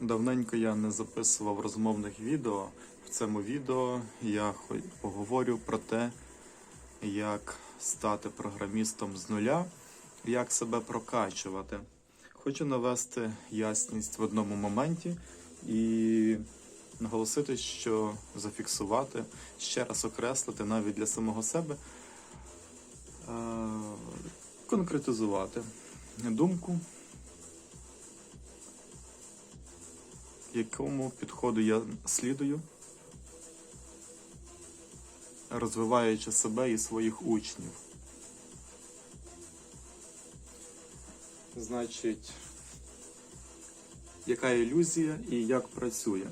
Давненько я не записував розмовних відео. В цьому відео я поговорю про те, як стати програмістом з нуля, як себе прокачувати. Хочу навести ясність в одному моменті і наголосити, що зафіксувати, ще раз окреслити навіть для самого себе, е, конкретизувати думку, якому підходу я слідую, розвиваючи себе і своїх учнів. Значить, яка ілюзія і як працює?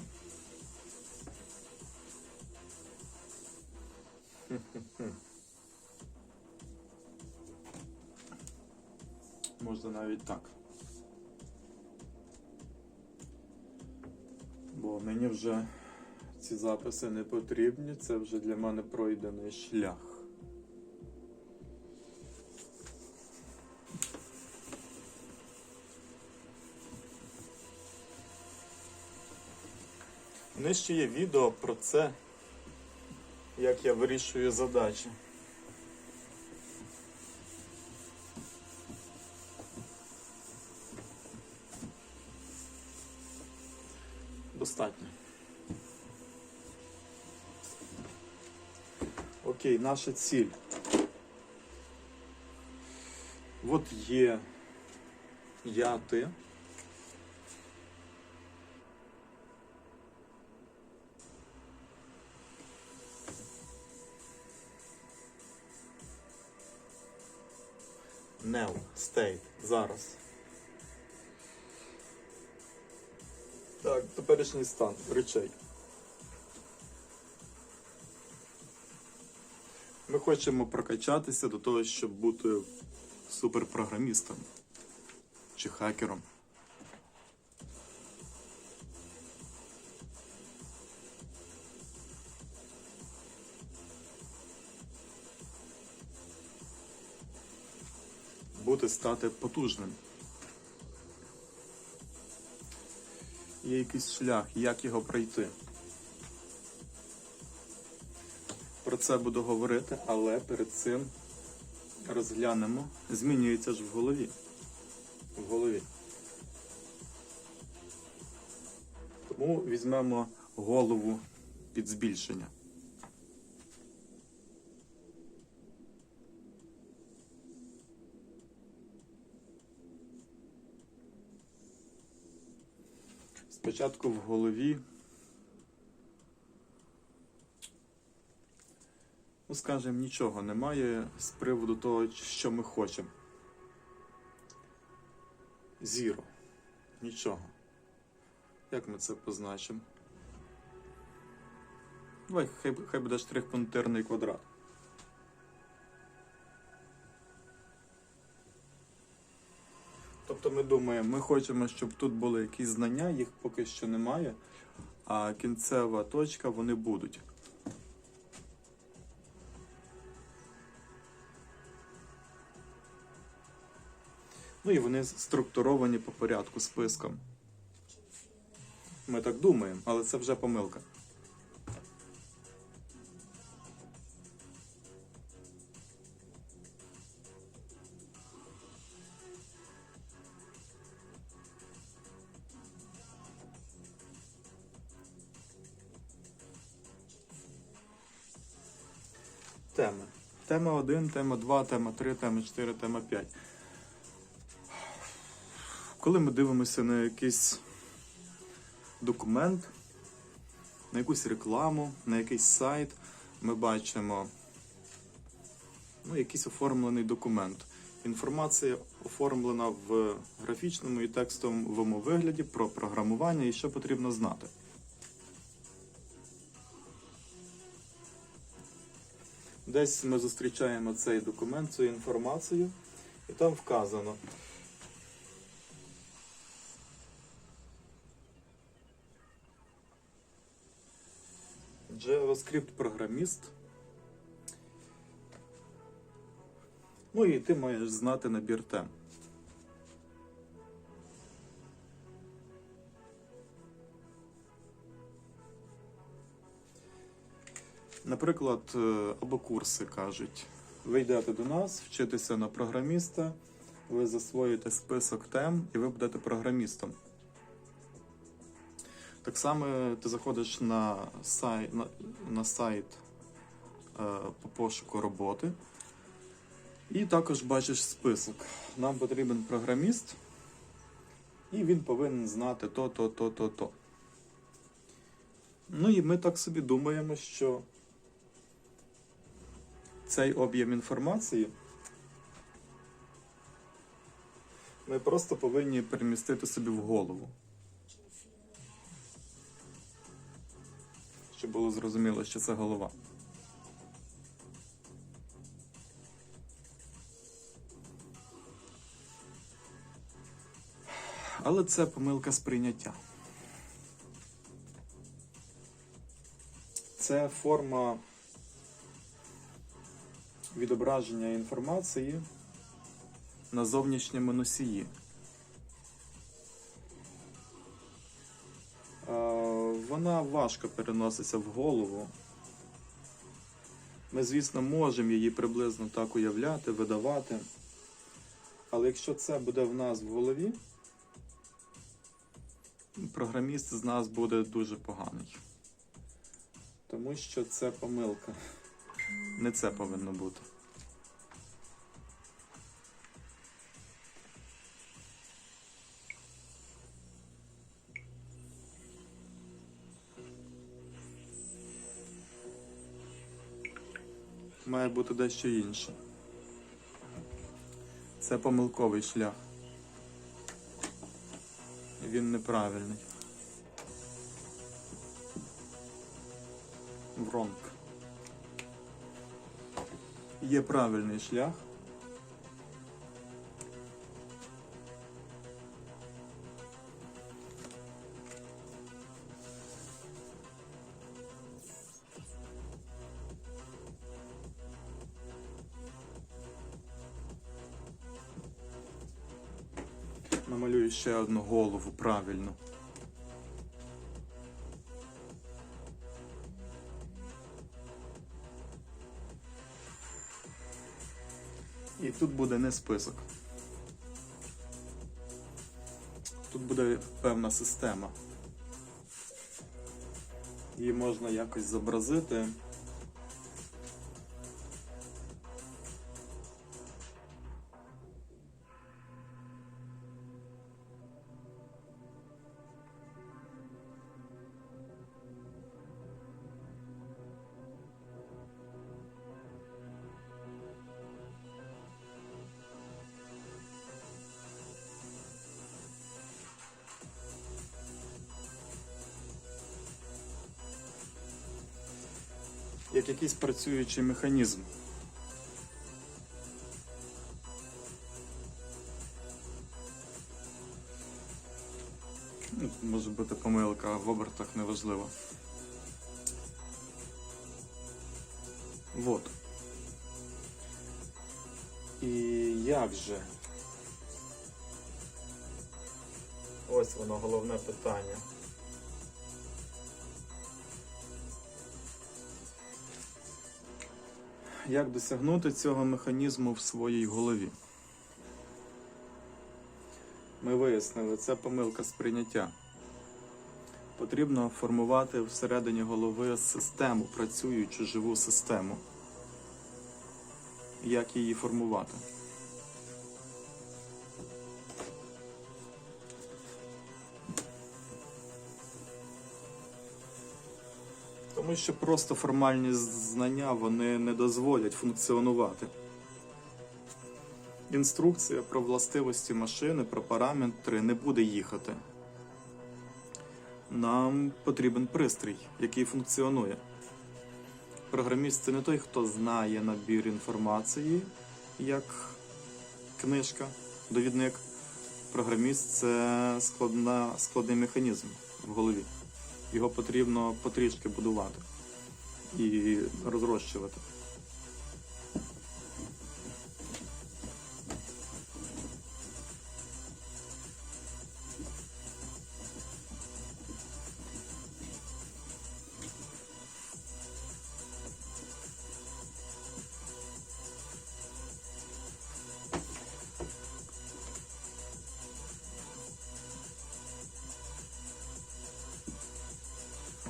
Можна навіть так. Мені вже ці записи не потрібні, це вже для мене пройдений шлях. Нижче є відео про це, як я вирішую задачі. Наша ціль. От є я, ти. Now, state, зараз. Так, теперішній стан речей. Хочемо прокачатися до того, щоб бути суперпрограмістом чи хакером. Бути стати потужним. Є якийсь шлях, як його пройти. Це буду говорити, але перед цим розглянемо. Змінюється ж в голові. В голові. Тому візьмемо голову під збільшення. Спочатку в голові. Ну, скажімо, нічого немає з приводу того, що ми хочемо. Зіро. Нічого. Як ми це позначимо? Давай, хай, хай буде штрих-пунктирний квадрат. Тобто ми думаємо, ми хочемо, щоб тут були якісь знання, їх поки що немає, а кінцева точка вони будуть. Ну і вони структуровані по порядку списком. Ми так думаємо, але це вже помилка. Теми. Тема 1, тема 2, тема 3, тема 4, тема 5. Коли ми дивимося на якийсь документ, на якусь рекламу, на якийсь сайт, ми бачимо ну, якийсь оформлений документ. Інформація оформлена в графічному і текстовому вигляді про програмування і що потрібно знати. Десь ми зустрічаємо цей документ, цю інформацію, і там вказано. JavaScript-програміст. Ну і ти маєш знати набір тем. Наприклад, е, або курси кажуть, ви йдете до нас, вчитеся на програміста, ви засвоїте список тем і ви будете програмістом. Так само ти заходиш на сайт, на, на сайт е, по пошуку роботи і також бачиш список. Нам потрібен програміст, і він повинен знати то, то, то, то, то. Ну і ми так собі думаємо, що цей об'єм інформації ми просто повинні перемістити собі в голову. Щоб було зрозуміло, що це голова. Але це помилка сприйняття. Це форма відображення інформації на зовнішньому носії. Вона важко переноситься в голову. Ми, звісно, можемо її приблизно так уявляти, видавати. Але якщо це буде в нас в голові, програміст з нас буде дуже поганий. Тому що це помилка. Не це повинно бути. Має бути дещо інше. Це помилковий шлях. Він неправильний. Вронг. Є правильний шлях. Намалюю ще одну голову правильно. І тут буде не список. Тут буде певна система. Її можна якось зобразити. Якийсь працюючий механізм. Ну, Може бути помилка в обертах неважливо. Вот. І як же? Ось воно головне питання. Як досягнути цього механізму в своїй голові? Ми вияснили, це помилка сприйняття. Потрібно формувати всередині голови систему, працюючу живу систему. Як її формувати? Тому що просто формальні знання вони не дозволять функціонувати. Інструкція про властивості машини, про параметри не буде їхати. Нам потрібен пристрій, який функціонує. Програміст це не той, хто знає набір інформації, як книжка, довідник. Програміст це складна, складний механізм в голові. Його потрібно потрішки будувати і розрощувати.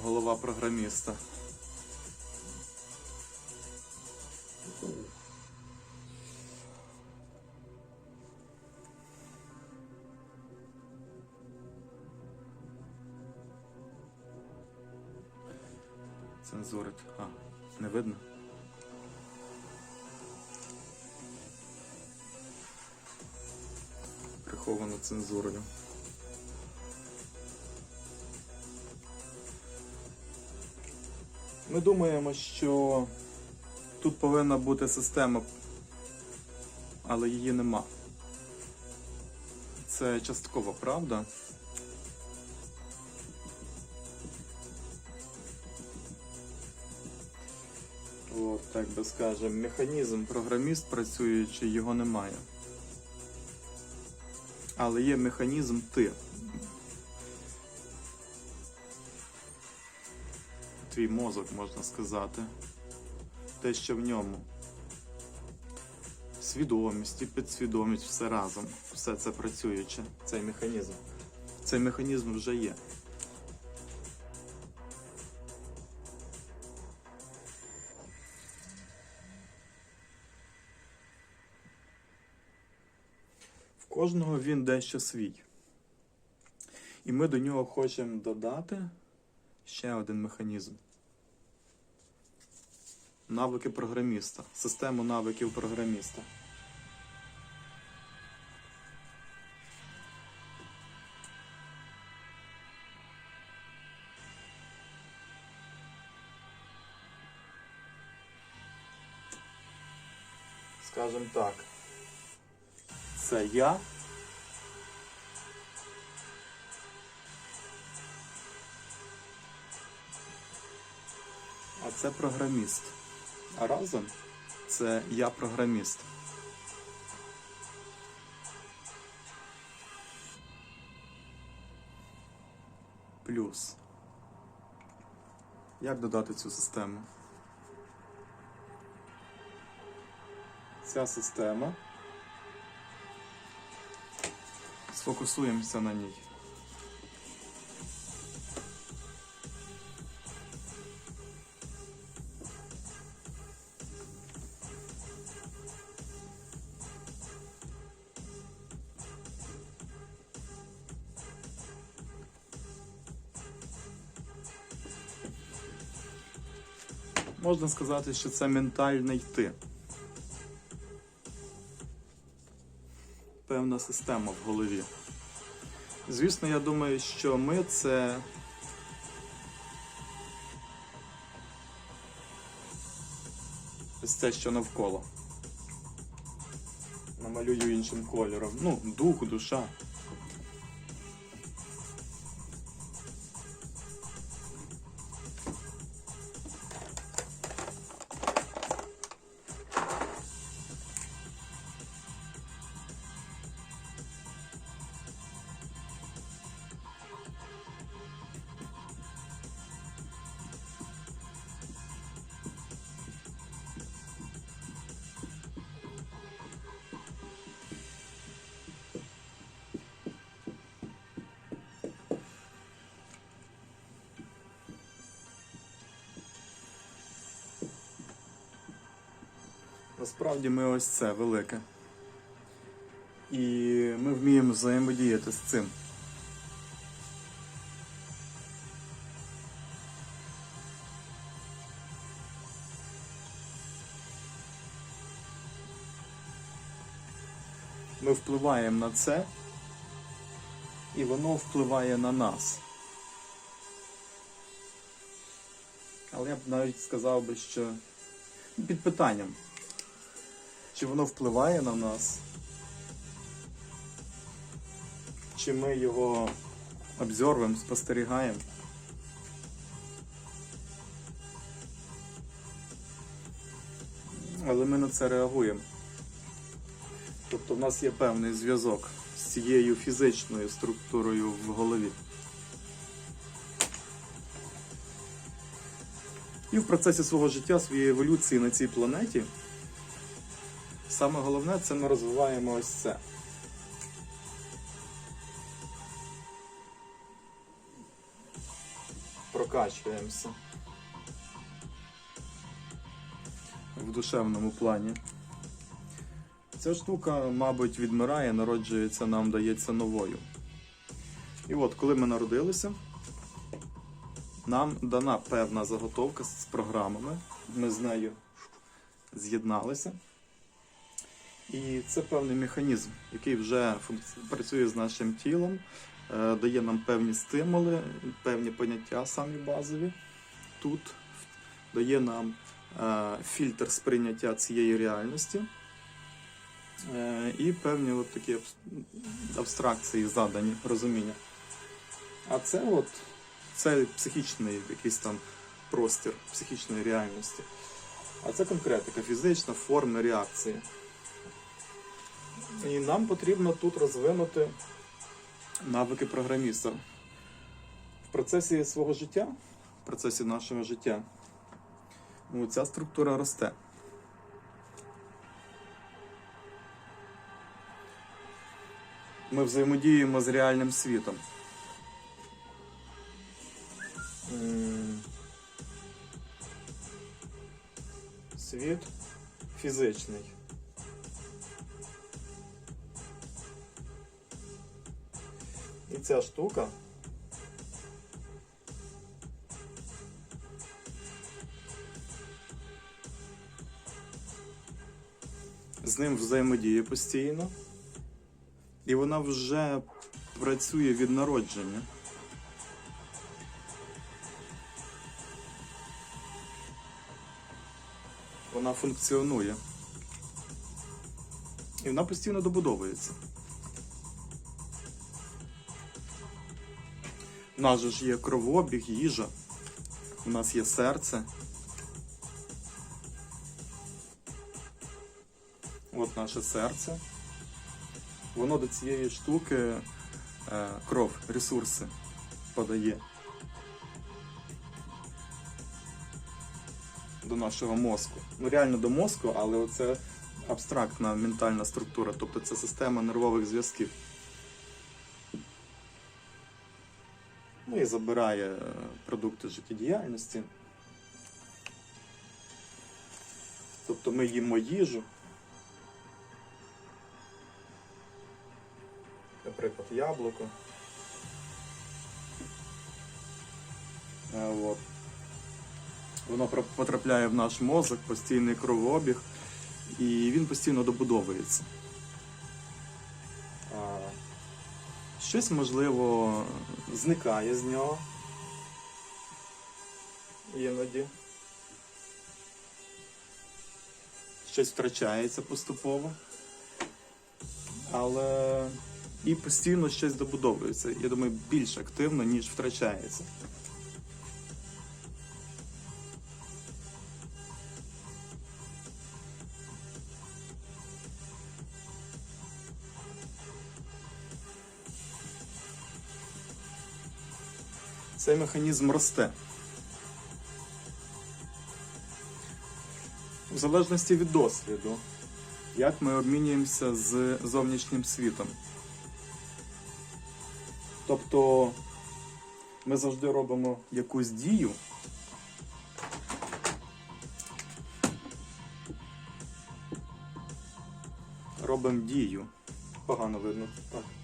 Голова програміста. Ми думаємо, що тут повинна бути система, але її нема. Це частково правда. От, так би скажемо, механізм програміст працюючий, його немає. Але є механізм ти. Твій мозок, можна сказати. Те, що в ньому. Свідомість і підсвідомість все разом. Все це працююче, цей механізм. Цей механізм вже є. В кожного він дещо свій. І ми до нього хочемо додати ще один механізм. Навики програміста. Систему навиків програміста. Скажем так. Це я. А це програміст. А разом це я програміст. Плюс. Як додати цю систему? Ця система. Сфокусуємося на ній. Можна сказати, що це ментальний ти. Певна система в голові. Звісно, я думаю, що ми це. Ось це, що навколо. Намалюю іншим кольором. Ну, дух, душа. Насправді ми ось це велике. І ми вміємо взаємодіяти з цим. Ми впливаємо на це, і воно впливає на нас. Але я б навіть сказав би, що під питанням. Чи воно впливає на нас? Чи ми його обзорвемо, спостерігаємо? Але ми на це реагуємо. Тобто в нас є певний зв'язок з цією фізичною структурою в голові. І в процесі свого життя, своєї еволюції на цій планеті. Саме головне це ми розвиваємо ось це. Прокачуємося. В душевному плані. Ця штука, мабуть, відмирає, народжується, нам дається новою. І от, коли ми народилися, нам дана певна заготовка з програмами. Ми з нею з'єдналися. І це певний механізм, який вже працює з нашим тілом, е, дає нам певні стимули, певні поняття самі базові. Тут дає нам е, фільтр сприйняття цієї реальності. Е, І певні от такі абстракції задані, розуміння. А це от це психічний якийсь там простір психічної реальності. А це конкретика, фізична форма реакції. І нам потрібно тут розвинути навики програміста. В процесі свого життя, в процесі нашого життя, ну, ця структура росте. Ми взаємодіємо з реальним світом. Світ фізичний. І ця штука з ним взаємодіє постійно, і вона вже працює від народження. Вона функціонує. І вона постійно добудовується. У нас же ж є кровообіг, їжа, у нас є серце. От наше серце. Воно до цієї штуки е, кров, ресурси подає. До нашого мозку. Ну, реально до мозку, але це абстрактна ментальна структура, тобто це система нервових зв'язків. Ну і забирає е, продукти життєдіяльності. Тобто ми їмо їжу. Наприклад, яблуко. Е, От. Воно потрапляє в наш мозок, постійний кровообіг, і він постійно добудовується. Щось, можливо, зникає з нього. Іноді. Щось втрачається поступово. Але і постійно щось добудовується. Я думаю, більш активно, ніж втрачається. Цей механізм росте. В залежності від досвіду, як ми обмінюємося з зовнішнім світом. Тобто ми завжди робимо якусь дію. Робимо дію. Погано видно. Так.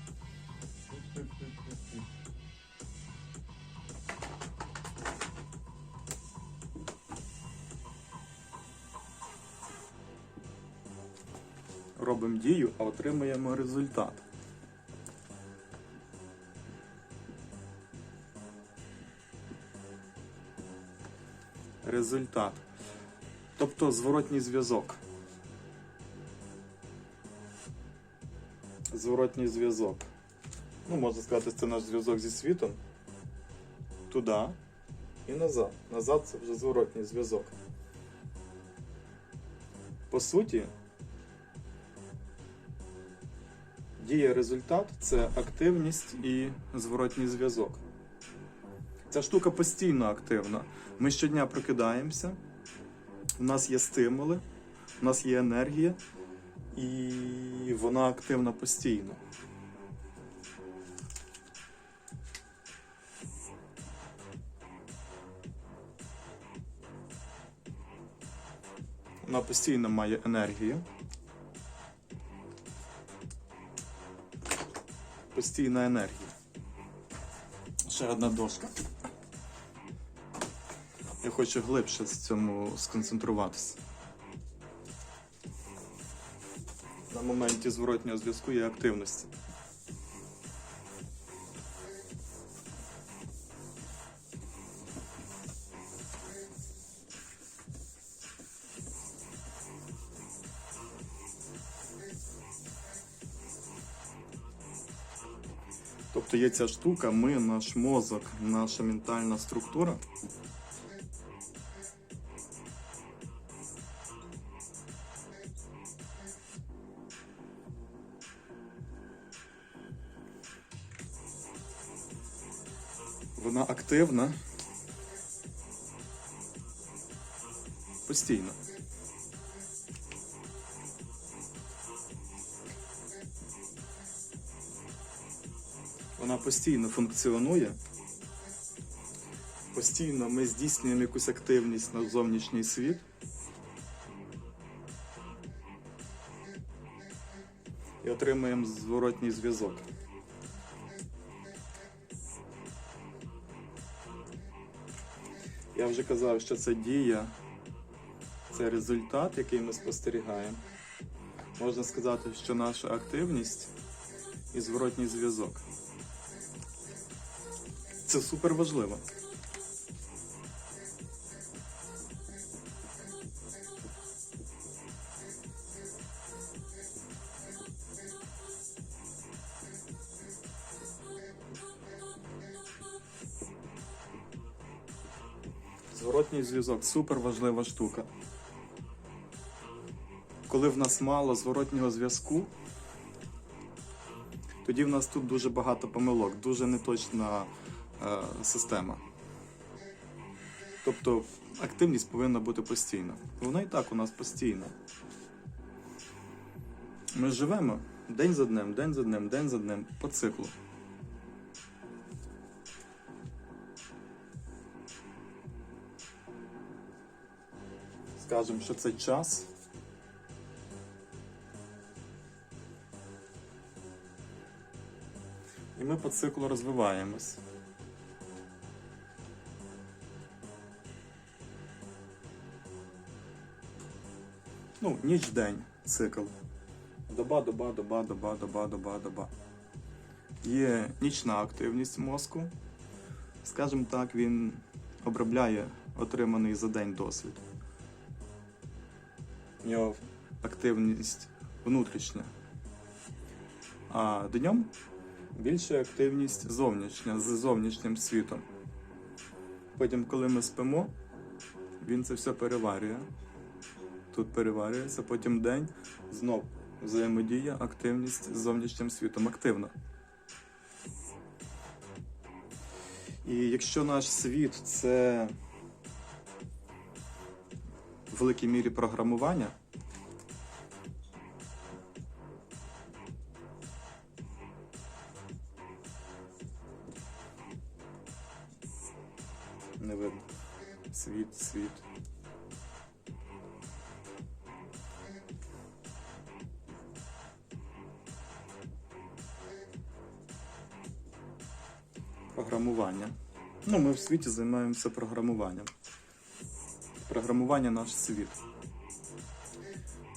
А отримуємо результат. Результат. Тобто зворотній зв'язок. Зворотній зв'язок. Ну, можна сказати, це наш зв'язок зі світом. Туди і назад. Назад це вже зворотній зв'язок. По суті, дія результат це активність і зворотній зв'язок. Ця штука постійно активна. Ми щодня прокидаємося, у нас є стимули, у нас є енергія, і вона активна постійно. Вона постійно має енергію. Постійна енергія. Ще одна дошка. Я хочу глибше з цьому сконцентруватися. На моменті зворотнього зв'язку є активності. Є ця штука, ми, наш мозок, наша ментальна структура. Вона активна. Постійно. Вона постійно функціонує. Постійно ми здійснюємо якусь активність на зовнішній світ. І отримуємо зворотній зв'язок. Я вже казав, що це дія, це результат, який ми спостерігаємо. Можна сказати, що наша активність і зворотній зв'язок. Це супер важливо. Зворотній зв'язок супер важлива штука. Коли в нас мало зворотнього зв'язку, тоді в нас тут дуже багато помилок, дуже неточна система. Тобто активність повинна бути постійна. Вона і так у нас постійна. Ми живемо день за днем, день за днем, день за днем по циклу. Скажемо, що це час. І ми по циклу розвиваємось. Ну, ніч-день цикл. Доба, доба, доба, доба, доба, доба, доба. Є нічна активність мозку. Скажімо так, він обробляє отриманий за день досвід. У активність внутрішня. А днем більша активність зовнішня з зовнішнім світом. Потім, коли ми спимо, він це все переварює. Тут переварюється, потім день знов взаємодія, активність з зовнішнім світом. Активна. І якщо наш світ це в великій мірі програмування, Програмування. Ну, ми в світі займаємося програмуванням. Програмування наш світ.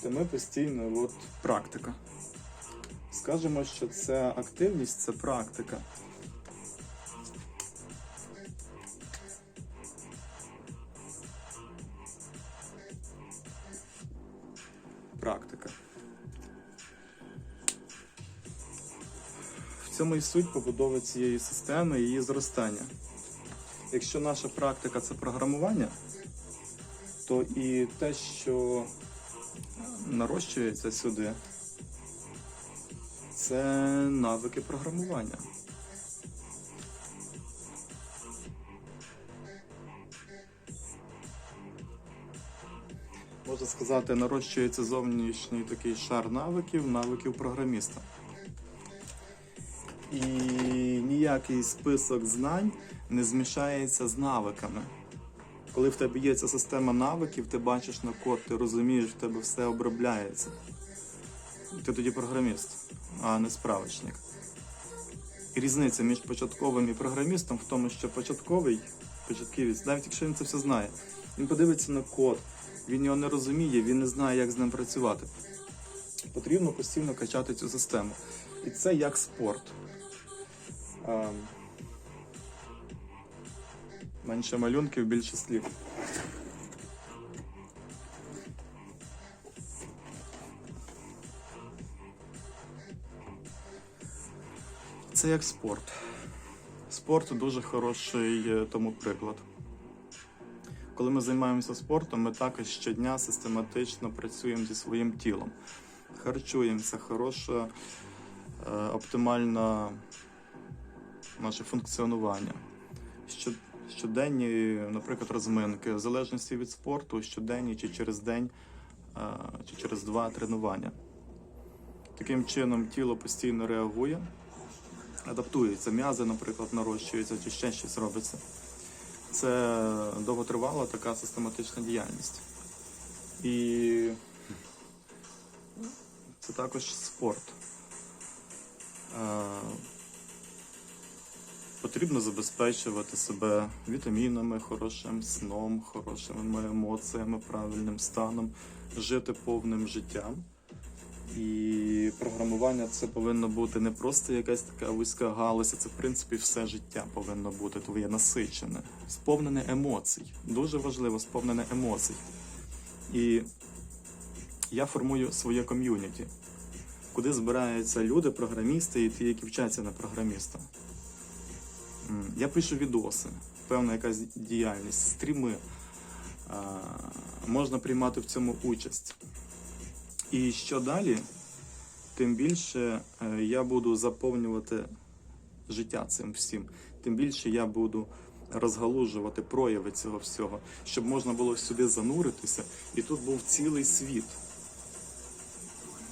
То ми постійно от практика. Скажемо, що це активність, це практика. Цьому і суть побудови цієї системи і її зростання. Якщо наша практика це програмування, то і те, що нарощується сюди, це навики програмування. Можна сказати, нарощується зовнішній такий шар навиків, навиків програміста. І ніякий список знань не змішається з навиками. Коли в тебе є ця система навиків, ти бачиш на код, ти розумієш, в тебе все обробляється. Ти тоді програміст, а не справочник. І різниця між початковим і програмістом в тому, що початковий, початківець, навіть якщо він це все знає, він подивиться на код, він його не розуміє, він не знає, як з ним працювати. Потрібно постійно качати цю систему. І це як спорт. Менше малюнків, більше слів. Це як спорт. Спорт дуже хороший е, тому приклад. Коли ми займаємося спортом, ми також щодня систематично працюємо зі своїм тілом. Харчуємося, хороше, е, оптимальне наше функціонування. Щоденні, наприклад, розминки, в залежності від спорту, щоденні чи через день, чи через два тренування. Таким чином тіло постійно реагує, адаптується, м'язи, наприклад, нарощуються, чи ще щось робиться. Це довготривала така систематична діяльність. І це також спорт. Потрібно забезпечувати себе вітамінами, хорошим сном, хорошими емоціями, правильним станом, жити повним життям. І програмування це повинно бути не просто якась така вузька галузь, це в принципі все життя повинно бути твоє насичене, сповнене емоцій. Дуже важливо сповнене емоцій. І я формую своє ком'юніті, куди збираються люди, програмісти і ті, які вчаться на програміста. Я пишу відоси, певна якась діяльність, стріми. Можна приймати в цьому участь. І що далі, тим більше е, я буду заповнювати життя цим всім, тим більше я буду розгалужувати прояви цього всього, щоб можна було сюди зануритися, і тут був цілий світ,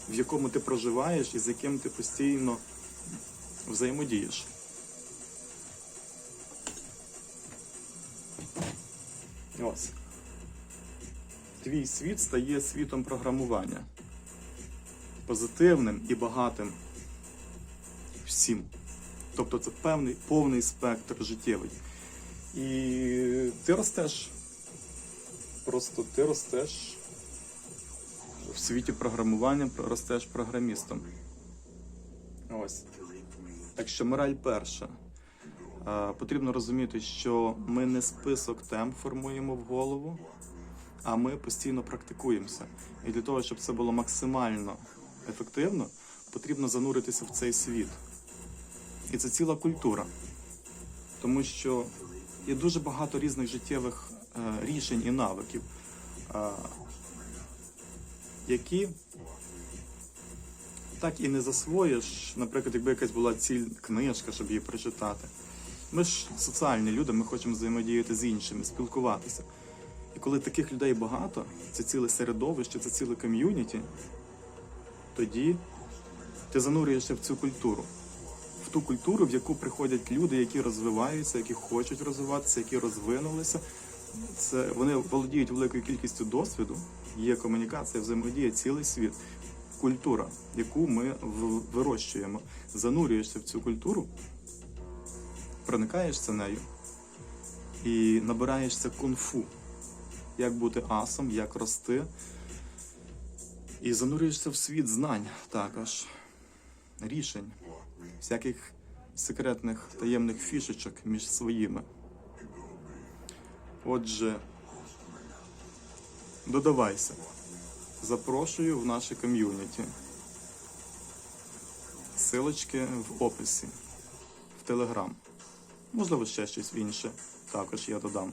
в якому ти проживаєш і з яким ти постійно взаємодієш. Ось. Твій світ стає світом програмування. Позитивним і багатим всім. Тобто це певний повний спектр життєвий. І ти ростеш. Просто ти ростеш в світі програмування, ростеш програмістом. Ось. Так що мораль перша. Е, Потрібно розуміти, що ми не список тем формуємо в голову, а ми постійно практикуємося. І для того, щоб це було максимально ефективно, потрібно зануритися в цей світ. І це ціла культура. Тому що є дуже багато різних життєвих е, рішень і навиків, е, які так і не засвоїш, наприклад, якби якась була ціль книжка, щоб її прочитати. Ми ж соціальні люди, ми хочемо взаємодіяти з іншими, спілкуватися. І коли таких людей багато, це ціле середовище, це ціле ком'юніті, тоді ти занурюєшся в цю культуру. В ту культуру, в яку приходять люди, які розвиваються, які хочуть розвиватися, які розвинулися. Це вони володіють великою кількістю досвіду, є комунікація, взаємодія, цілий світ. Культура, яку ми вирощуємо. Занурюєшся в цю культуру, проникаєшся нею і набираєшся кунг-фу. Як бути асом, як рости. І занурюєшся в світ знань також, рішень, всяких секретних таємних фішечок між своїми. Отже, додавайся. Запрошую в наше ком'юніті. Силочки в описі, в Телеграм. Можливо, ще щось інше також я додам.